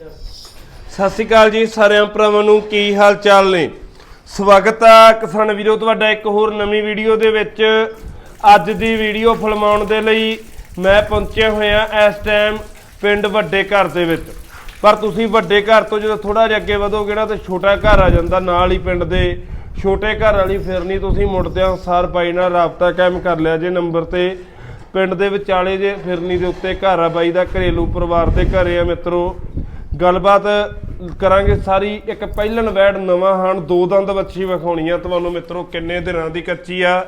ਸਤਿ ਸ਼੍ਰੀ ਅਕਾਲ ਜੀ ਸਾਰਿਆਂ ਭਰਾਵਾਂ ਨੂੰ, ਕੀ ਹਾਲ ਚਾਲ ਨੇ? ਸਵਾਗਤ ਆ ਕਿਸਾਨ ਵੀਰੋ, ਤੁਹਾਡਾ ਇੱਕ ਹੋਰ ਨਵੀਂ ਵੀਡੀਓ ਦੇ ਵਿੱਚ। ਅੱਜ ਦੀ ਵੀਡੀਓ ਫਿਲਮਾਉਣ ਦੇ ਲਈ ਮੈਂ ਪਹੁੰਚਿਆ ਹੋਇਆ ਇਸ ਟਾਈਮ ਪਿੰਡ ਵੱਡੇ ਘਰ ਦੇ ਵਿੱਚ। ਪਰ ਤੁਸੀਂ ਵੱਡੇ ਘਰ ਤੋਂ ਜਦੋਂ ਥੋੜਾ ਜਿਹਾ ਅੱਗੇ ਵਧੋਗੇ ਨਾ, ਤੇ ਛੋਟਾ ਘਰ ਆ ਜਾਂਦਾ ਨਾਲ ਹੀ ਪਿੰਡ ਦੇ। ਛੋਟੇ ਘਰ ਵਾਲੀ ਫਿਰਨੀ ਤੁਸੀਂ ਮੁੜਦਿਆਂ ਸਾਰ ਬਾਈ ਨਾਲ ਰਾਬਤਾ ਕਾਇਮ ਕਰ ਲਿਆ ਜੇ ਨੰਬਰ ਤੇ। ਪਿੰਡ ਦੇ ਵਿਚਾਲੇ ਜੇ ਫਿਰਨੀ ਦੇ ਉੱਤੇ ਘਰ ਆ ਬਾਈ ਦਾ, ਘਰੇਲੂ ਪਰਿਵਾਰ ਦੇ ਘਰੇ ਆ ਮਿੱਤਰੋ। ਗੱਲਬਾਤ ਕਰਾਂਗੇ ਸਾਰੀ। ਇੱਕ ਪਹਿਲਣ ਵੈੜ ਨਵਾਂ ਹਨ ਦੋ ਦੰਦ ਵੱਛੀ ਵਿਖਾਉਣੀ ਆ ਤੁਹਾਨੂੰ ਮਿੱਤਰੋ, ਕਿੰਨੇ ਦਿਨਾਂ ਦੀ ਕੱਚੀ ਆ,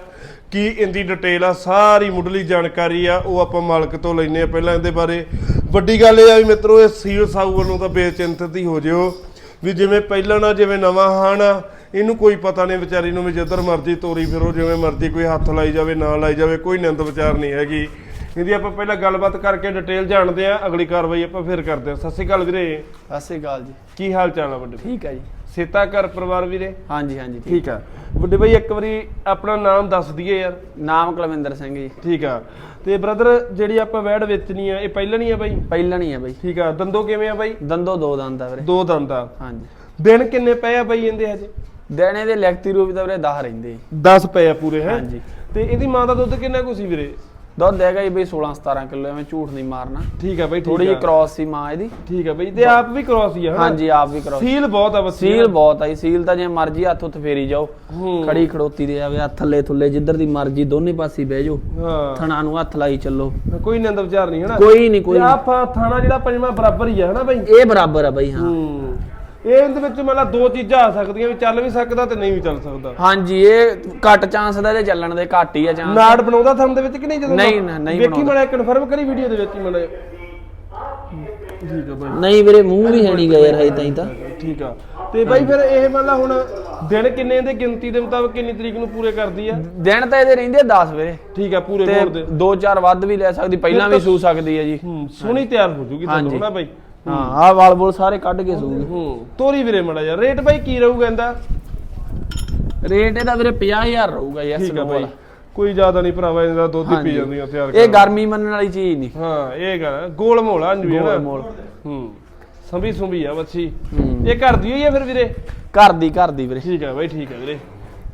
ਕੀ ਇਹਦੀ ਡਿਟੇਲ ਆ, ਸਾਰੀ ਮੁੱਢਲੀ ਜਾਣਕਾਰੀ ਆ, ਉਹ ਆਪਾਂ ਮਾਲਕ ਤੋਂ ਲੈਨੇ ਆ ਪਹਿਲਾਂ ਇਹਦੇ ਬਾਰੇ। ਵੱਡੀ ਗੱਲ ਇਹ ਆ ਵੀ ਮਿੱਤਰੋ, ਇਹ ਸੀਓ ਸਾਊ ਵੱਲੋਂ ਤਾਂ ਬੇਚਿੰਤਤ ਹੀ ਹੋ ਜਿਓ। ਵੀ ਜਿਵੇਂ ਪਹਿਲਾਂ ਆ ਜਿਵੇਂ ਨਵਾਂ ਹਨ ਇਹਨੂੰ ਕੋਈ ਪਤਾ ਨਹੀਂ ਵਿਚਾਰੀ ਨੂੰ ਵੀ ਜਿੱਧਰ ਮਰਜ਼ੀ ਤੋਰੀ ਫਿਰੋ, ਜਿਵੇਂ ਮਰਜ਼ੀ ਕੋਈ ਹੱਥ ਲਾਈ ਜਾਵੇ, ਨਾ ਲਾਈ ਜਾਵੇ, ਕੋਈ ਨਿੰਦ ਵਿਚਾਰ ਨਹੀਂ ਹੈਗੀ। ਇਹਦੀ ਆਪਾਂ ਪਹਿਲਾਂ ਗੱਲਬਾਤ ਕਰਕੇ ਡਿਟੇਲ ਜਾਣਦੇ ਆ ਅਗਲੀ ਕਾਰਵਾਈ ਆਪਾਂ ਫਿਰ ਕਰਦੇ ਆ ਸਤਿ ਸ਼੍ਰੀ ਅਕਾਲ ਵੀਰੇ। ਸਤਿ ਸ੍ਰੀ ਅਕਾਲ ਜੀ। ਕੀ ਹਾਲ ਚਾਲ ਆ ਵੱਡੇ ਭਾਈ? ਠੀਕ ਹੈ ਜੀ। ਸੀਤਾ ਘਰ ਪਰਿਵਾਰ ਵੀਰੇ? ਹਾਂਜੀ ਹਾਂਜੀ ਠੀਕ। ਠੀਕ ਆ। ਵੱਡੇ ਭਾਈ ਇੱਕ ਵਾਰੀ ਆਪਣਾ ਨਾਮ ਦੱਸ ਦਈਏ ਯਾਰ। ਨਾਮ ਕੁਲਵਿੰਦਰ ਸਿੰਘ ਜੀ। ਠੀਕ ਆ। ਤੇ ਬ੍ਰਦਰ ਜਿਹੜੀ ਆਪਾਂ ਵੈੜ ਵੇਚਣੀ ਆ ਇਹ ਪਹਿਲਾਂ ਨਹੀਂ ਆ ਬਾਈ? ਪਹਿਲਾਂ ਨਹੀਂ ਹੈ ਬਈ। ਠੀਕ ਆ। ਦੰਦੋ ਕਿਵੇਂ ਆ ਬਾਈ? ਦੰਦੋ ਦੋ ਦੰਦ ਆ ਵੀਰੇ। ਦੋ ਦੰਦ ਆ। ਹਾਂਜੀ। ਦਿਨ ਕਿੰਨੇ ਪਏ ਆ ਬਾਈ ਇਹਦੇ ਹਜੇ? ਦੇਣੇ ਦੇ ਲਿਖਤੀ ਰੂਪ ਦਾ ਵੀਰੇ 10 ਰਹਿੰਦੇ। ਜੀ 10 ਪਏ ਆ ਪੂਰੇ ਹੈ? ਹਾਂਜੀ। ਤੇ ਇਹਦੀ ਮਾਂ ਦਾ ਦੁੱਧ ਕਿੰਨਾ ਕੁ ਸੀ ਵੀਰੇ? ਦੁੱਧ ਹੈਗਾ ਜੀ ਬਈ 16 17 ਕਿਲੋ ਐਵੇਂ ਝੂਠ ਨਹੀਂ ਮਾਰਨਾ। ਠੀਕ ਆ ਬਾਈ ਥੋੜੀ ਜਿਹੀ ਕ੍ਰਾਸ ਸੀ ਮਾਂ ਇਹਦੀ। ਠੀਕ ਆ ਬਾਈ ਤੇ ਆਪ ਵੀ ਕ੍ਰੋਸ ਹੀ ਆ? ਹਾਂਜੀ ਆਪ ਵੀ ਕ੍ਰਾਸ ਸੀਲ ਬਹੁਤ ਆ ਬਸ ਸੀਲ ਬਹੁਤ ਆਈ ਸੀਲ ਤਾਂ ਜੇ ਮਰਜ਼ੀ ਹੱਥ ਉੱਤ ਫੇਰੀ ਜਾਓ। ਖੜੀ ਖੜੋਤੀ ਦੇ ਆਵੇ ਹੱਥ ਥੱਲੇ ਥੁੱਲੇ ਜਿੱਧਰ ਦੀ ਮਰਜ਼ੀ ਦੋਨੇ ਪਾਸੇ ਬਹਿ ਜਾਓ। ਹਾਂ। ਥਣਾ ਨੂੰ ਹੱਥ ਲਾਈ ਚੱਲੋ। ਕੋਈ ਨਿੰਦ ਵਿਚਾਰ ਨਹੀਂ ਹਨਾ? ਕੋਈ ਨਹੀਂ ਕੋਈ ਆਹ ਥਾਣਾ ਜਿਹੜਾ ਪੰਜਵਾਂ ਬਰਾਬਰ ਹੀ ਆ ਹਨਾ ਬਾਈ? ਇਹ ਬਰਾਬਰ ਆ ਬਈ ਹਾਂ। ਇਹਦੇ ਵਿੱਚ ਮਤਲਬ ਦੋ ਚੀਜ਼ਾਂ ਆ ਸਕਦੀਆਂ ਵੀ ਚੱਲ ਵੀ ਸਕਦਾ ਤੇ ਨਹੀਂ ਵੀ ਚੱਲ ਸਕਦਾ। ਹਾਂਜੀ ਇਹ ਘੱਟ ਚਾਂਸ ਦਾ ਇਹਦੇ ਚੱਲਣ ਦੇ ਘੱਟ ਹੀ ਆ ਚਾਂਸ ਨਾੜ ਬਣਾਉਂਦਾ ਥੰਮ ਦੇ ਵਿੱਚ ਕਿ ਨਹੀਂ ਜਦੋਂ ਨਹੀਂ, ਨਹੀਂ, ਨਹੀਂ ਵੇਖੀ ਬਣਾਉਂਦਾ। ਕਨਫਰਮ ਕਰੀ ਵੀਡੀਓ ਦੇ ਵਿੱਚ ਹੀ ਠੀਕ ਆ ਬਾਈ ਨਹੀਂ ਵੀਰੇ ਮੂੰਹ ਵੀ ਹੈ ਨਹੀਂ ਗਾ ਯਾਰ ਹਜੇ ਤਾਈਂ ਤਾਂ। ਠੀਕ ਆ। ਤੇ ਬਾਈ ਫਿਰ ਇਹ ਮਤਲਬ ਹੁਣ ਦਿਨ ਕਿੰਨੇ ਦੇ ਗਿਣਤੀ ਦੇ ਮੁਤਾਬਕ ਕਿੰਨੀ ਤਰੀਕ ਨੂੰ ਪੂਰੇ ਕਰਦੀ ਆ? ਦਿਨ ਤਾਂ ਇਹਦੇ ਰਹਿੰਦੇ 10 ਵੀਰੇ। ਠੀਕ ਆ ਪੂਰੇ ਤੇ ਮੋੜ ਦੇ। ਦੋ ਚਾਰ ਵੱਧ ਵੀ ਲੈ ਸਕਦੀ ਪਹਿਲਾਂ ਵੀ ਸੂ ਸਕਦੀ ਹੈ ਜੀ। ਹੂੰ ਸੋਹਣੀ ਤਿਆਰ ਹੋ ਜੂਗੀ ਤੁਹਾਨੂੰ ਹਾਂਜੀ। ਨਾ ਬਾਈ? ਹਾਂ ਆਹ ਵਾਲ ਬੋਲ ਸਾਰੇ ਕੱਢ ਕੇ ਸੂਗੀ। ਹੂੰ। ਤੋਰੀ ਵੀਰੇ ਮੜਾ ਯਾਰ ਰੇਟ ਬਾਈ ਕੀ ਰਹੂਗਾ ਇਹਦਾ? ਰੇਟ ਇਹਦਾ ਵੀਰੇ 50000 ਰਹੂਗਾ ਯੈਸ ਠੀਕ ਆ ਬਾਈ। ਕੋਈ ਜ਼ਿਆਦਾ ਨਹੀਂ ਭਰਾਵਾ ਇਹਦਾ ਦੁੱਧ ਹੀ ਪੀ। ਜਾਂਦੀਆਂ ਤਿਆਰ ਇਹ ਗਰਮੀ ਮੰਨਣ ਵਾਲੀ ਚੀਜ਼ ਨਹੀਂ। ਹਾਂ ਇਹ ਗੱਲ ਗੋਲ ਮੋਲਾ ਨਹੀਂ ਹੈ ਨਾ। ਗੋਲ ਮੋਲ। ਹੂੰ। ਸੰਭੀ ਸੁੰਭੀ ਆ ਬੱਚੀ। ਇਹ ਘਰ ਦੀ ਹੋਈ ਆ ਫਿਰ ਵੀਰੇ? ਘਰ ਦੀ ਘਰ ਦੀ ਵੀਰੇ। ਠੀਕ ਆ ਬਾਈ ਠੀਕ ਆ ਵੀਰੇ।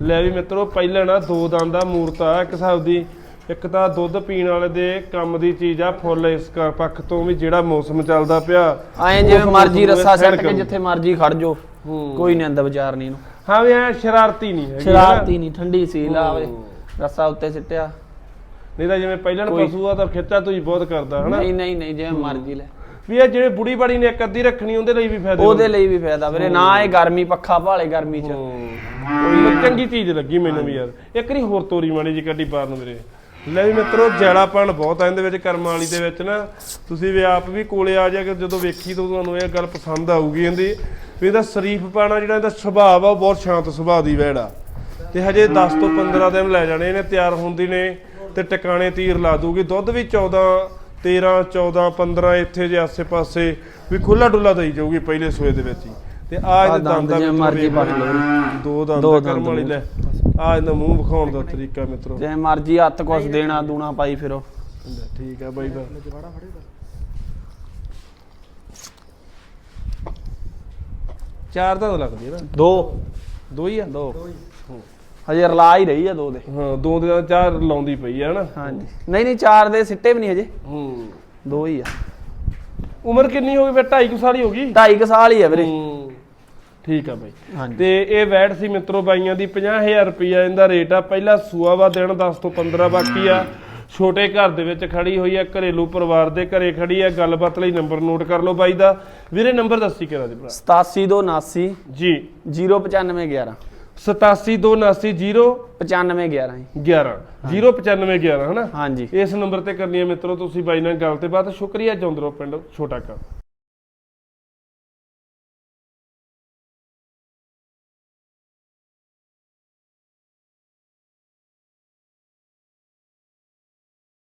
ਲੈ ਵੀ ਮਿੱਤਰੋ ਪਹਿਲਾਂ ਨਾ ਦੋ ਦੰਦ ਦਾ ਮੂਰਤ ਆ ਇੱਕ ਹਿਸਾਬ ਦੀ। ਇੱਕ ਤਾਂ ਦੁੱਧ ਪੀਣ ਵਾਲੇ ਦੇ ਕੰਮ ਦੀ ਚੀਜ਼ ਆ ਫੁੱਲ ਇਸ ਕਰ ਪੱਖ ਤੋਂ ਵੀ ਜਿਹੜਾ ਮੌਸਮ ਚੱਲਦਾ ਪਿਆ ਐਂ ਜਿਵੇਂ ਮਰਜ਼ੀ ਨੂੰ ਰੱਸਾ ਸੱਟ ਕੇ। ਜਿੱਥੇ ਮਰਜ਼ੀ ਖੜ ਹੂੰ। ਕੋਈ ਨਹੀਂ ਅੰਦਰ ਵਿਚਾਰ ਨਹੀਂ ਇਹਨੂੰ। ਹਾਂ ਵੀ ਐ ਸ਼ਰਾਰਤੀ ਨਹੀਂ ਹੈਗੀ ਸ਼ਰਾਰਤੀ ਨਹੀਂ ਠੰਡੀ ਸੀਲ ਆਵੇ। ਰੱਸਾ ਉੱਤੇ ਸਿੱਟਿਆ। ਨਹੀਂ ਤਾਂ ਜਿਵੇਂ ਪਹਿਲਾਂ ਪਸ਼ੂ ਆ ਤਾਂ ਖਿੱਚਾ ਤੂੰ ਬਹੁਤ ਕਰਦਾ ਹਨਾ। ਨਹੀਂ ਨਹੀਂ ਨਹੀਂ ਜਿਵੇਂ ਮਰਜ਼ੀ ਲੈ। ਵੀ ਇਹ ਜਿਹੜੇ ਬੁੜੀ ਬਾੜੀ ਨੇ ਇੱਕ ਅੱਧੀ ਰੱਖਣੀ ਉਹਦੇ ਲਈ ਵੀ ਫਾਇਦੇ ਉਹਦੇ ਲਈ ਵੀ ਫਾਇਦਾ ਵੀਰੇ ਨਾ ਇਹ ਗਰਮੀ ਪੱਖਾ ਭਾਲੇ ਗਰਮੀ ਚ। ਕੋਈ ਚੰਗੀ ਚੀਜ਼ ਲੱਗੀ ਮੈਨੂੰ ਵੀ ਯਾਰ। ਇੱਕ ਨਹੀਂ ਹੋਰ ਤੋਰੀ ਮਾੜੀ ਜੀ ਕੱਢੀ ਪਾਰ ਨੂੰ ਵੀਰੇ। ਲੈ ਵੀ ਮਿੱਤਰੋ ਜੈਲਾਪਣ ਬਹੁਤ ਆ ਇਹਦੇ ਵਿੱਚ ਕਰਮਾਂ ਵਾਲੀ ਦੇ ਵਿੱਚ ਨਾ। ਤੁਸੀਂ ਵੀ ਆਪ ਵੀ ਕੋਲੇ ਆ ਜਾ ਕੇ ਜਦੋਂ ਵੇਖੀ ਤਾਂ ਤੁਹਾਨੂੰ ਇਹ ਗੱਲ ਪਸੰਦ ਆਊਗੀ ਇਹਦੀ। ਵੀ ਇਹਦਾ ਸ਼ਰੀਫ ਪਾਣਾ ਜਿਹੜਾ ਇਹਦਾ ਸੁਭਾਅ ਆ ਉਹ ਬਹੁਤ ਸ਼ਾਂਤ ਸੁਭਾਅ ਦੀ ਵੈੜਾ ਤੇ ਹਜੇ 10 ਤੋਂ 15 ਦਿਨ ਲੈ ਜਾਣੇ ਇਹਨੇ ਤਿਆਰ ਹੁੰਦੀ ਨੇ ਤੇ ਟਿਕਾਣੇ ਤੀਰ ਲਾ ਦੂਗੀ ਦੁੱਧ ਵੀ 14 13 14 15 ਇੱਥੇ ਜੇ ਆਸੇ-ਪਾਸੇ ਵੀ ਖੁੱਲਾ ਡੁੱਲਾ ਦੇਈ ਜਾਊਗੀ ਪਹਿਲੇ ਸੂਏ ਦੇ ਵਿੱਚ ਹੀ। ਤੇ ਆ ਆਹ ਇਹਦੇ ਦੰਦ ਦਾ ਮਰਜ਼ੀ ਪੱਟ ਲਓ। ਦਾ ਦੰਦ ਕਰਮ ਵਾਲੀ ਲੈ। ਆ ਇਹਦਾ ਮੂੰਹ ਵਿਖਾਉਣ ਦਾ ਤਰੀਕਾ ਮਿੱਤਰੋ। ਜਿਵੇਂ ਮਰਜ਼ੀ ਹੱਥ ਕੁਛ ਦੇਣਾ ਦੂਣਾ ਪਾਈ ਫਿਰੋ। ਠੀਕ ਆ ਬਾਈ ਦਾ। ਚਾਰ ਤਾਂ ਲੱਗਦੀ ਹੈ ਨਾ। ਦੋ। ਦੋ ਹੀ ਆ? ਦੋ। ਹਜੇ ਰਲਾ ਹੀ ਰਹੀ ਆ ਦੋ ਦੇ। ਹਾਂ ਦੋ ਦੇ ਚਾਰ ਲਾਉਂਦੀ ਪਈ ਆ ਹਨਾ? ਹਾਂਜੀ। ਨਹੀਂ ਨਹੀਂ ਚਾਰ ਦੇ ਸਿੱਟੇ ਵੀ ਨਹੀਂ ਹਜੇ। ਹੂੰ। ਦੋ ਹੀ ਆ। ਉਮਰ ਕਿੰਨੀ ਹੋ ਗਈ? ਫਿਰ 2.5 ਸਾਲ ਹੀ ਹੋ ਗਈ? ਢਾਈ ਕੁ ਸਾਲ ਹੀ ਆ ਵੀਰੇ। ਹੂੰ। ਠੀਕ ਆ ਬਾਈ। ਤੇ ਇਹ ਵੈਟ ਸੀ ਮਿੱਤਰੋ ਬਾਈਆਂ ਦੀ 50000 ਰੁਪਈਆ ਇਹਦਾ ਰੇਟ ਆ। ਪਹਿਲਾ ਸੂਆ ਵਾ ਦਿਨ 10 ਤੋਂ 15 ਬਾਕੀ ਆ। ਛੋਟੇ ਘਰ ਦੇ ਵਿੱਚ ਖੜੀ ਹੋਈ ਆ ਘਰੇਲੂ ਪਰਿਵਾਰ ਦੇ ਘਰੇ ਖੜੀ ਆ। ਗੱਲਬਾਤ ਲਈ ਨੰਬਰ ਨੋਟ ਕਰ ਲਓ ਬਾਈ ਦਾ। ਵੀਰੇ ਨੰਬਰ ਦੱਸੀ ਕਿਹੜਾ ਜੀ ਭਰਾ? 8729 ਜੀ। 09511 872990 9511 11 09511 ਹਨਾ? ਹਾਂਜੀ। ਇਸ ਨੰਬਰ ਤੇ ਕਰਨੀ ਹੈ ਮਿੱਤਰੋ ਤੁਸੀਂ ਬਾਈ ਨਾਲ ਗੱਲ ਤੇ ਬਾਤ ਸ਼ੁਕਰੀਆ ਜੌਂਦਰੋ ਪਿੰਡ ਛੋਟਾ ਕਾ